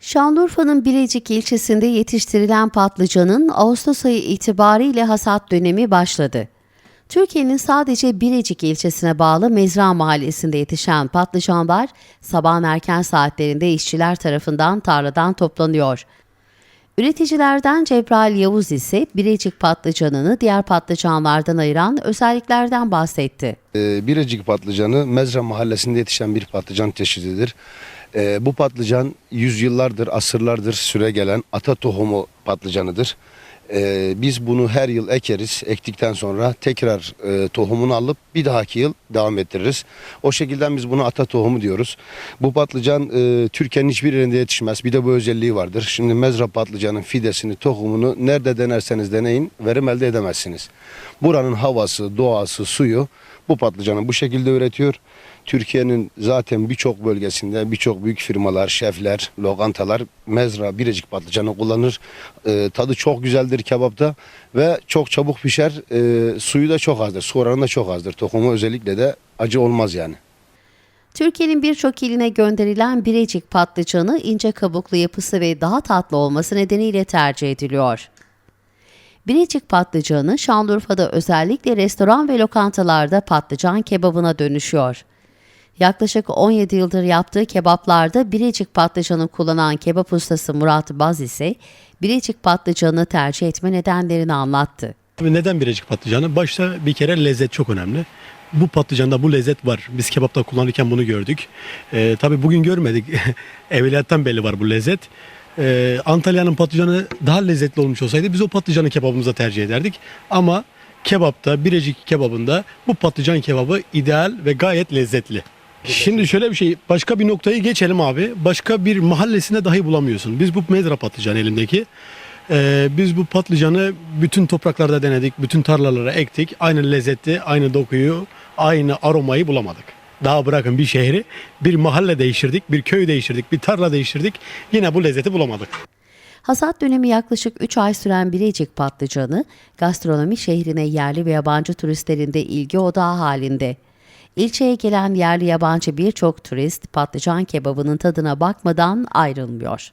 Şanlıurfa'nın Bilecik ilçesinde yetiştirilen patlıcanın Ağustos ayı itibariyle hasat dönemi başladı. Türkiye'nin sadece Bilecik ilçesine bağlı Mezra mahallesinde yetişen patlıcanlar sabahın erken saatlerinde işçiler tarafından tarladan toplanıyor. Üreticilerden Cebrail Yavuz ise Bilecik patlıcanını diğer patlıcanlardan ayıran özelliklerden bahsetti. Ee, Birecik patlıcanı Mezra mahallesinde yetişen bir patlıcan çeşididir. Ee, bu patlıcan yüzyıllardır, asırlardır süre gelen ata tohumu patlıcanıdır. Ee, biz bunu her yıl ekeriz. Ektikten sonra tekrar e, tohumunu alıp bir dahaki yıl devam ettiririz. O şekilde biz bunu ata tohumu diyoruz. Bu patlıcan e, Türkiye'nin hiçbir yerinde yetişmez. Bir de bu özelliği vardır. Şimdi mezra patlıcanın fidesini, tohumunu nerede denerseniz deneyin verim elde edemezsiniz. Buranın havası, doğası, suyu bu patlıcanı bu şekilde üretiyor. Türkiye'nin zaten birçok bölgesinde birçok büyük firmalar, şefler, lokantalar mezra, birecik patlıcanı kullanır. Ee, tadı çok güzeldir kebapta ve çok çabuk pişer. Ee, suyu da çok azdır. Su oranı da çok azdır. Tohumu özellikle de acı olmaz yani. Türkiye'nin birçok iline gönderilen Birecik patlıcanı ince kabuklu yapısı ve daha tatlı olması nedeniyle tercih ediliyor. Birecik patlıcanı Şanlıurfa'da özellikle restoran ve lokantalarda patlıcan kebabına dönüşüyor. Yaklaşık 17 yıldır yaptığı kebaplarda Birecik patlıcanı kullanan kebap ustası Murat Baz ise Birecik patlıcanı tercih etme nedenlerini anlattı. Neden birecik patlıcanı? Başta bir kere lezzet çok önemli. Bu patlıcanda bu lezzet var. Biz kebapta kullanırken bunu gördük. Ee, tabii bugün görmedik. Evveliyattan belli var bu lezzet. Ee, Antalya'nın patlıcanı daha lezzetli olmuş olsaydı biz o patlıcanı kebabımıza tercih ederdik. Ama kebapta, birecik kebabında bu patlıcan kebabı ideal ve gayet lezzetli. Şimdi şöyle bir şey, başka bir noktayı geçelim abi. Başka bir mahallesinde dahi bulamıyorsun. Biz bu mezra patlıcan elimdeki. Ee, biz bu patlıcanı bütün topraklarda denedik, bütün tarlalara ektik. Aynı lezzeti, aynı dokuyu, aynı aromayı bulamadık. Daha bırakın bir şehri, bir mahalle değiştirdik, bir köy değiştirdik, bir tarla değiştirdik. Yine bu lezzeti bulamadık. Hasat dönemi yaklaşık 3 ay süren Birecik patlıcanı, gastronomi şehrine yerli ve yabancı turistlerin de ilgi odağı halinde. İlçeye gelen yerli yabancı birçok turist patlıcan kebabının tadına bakmadan ayrılmıyor.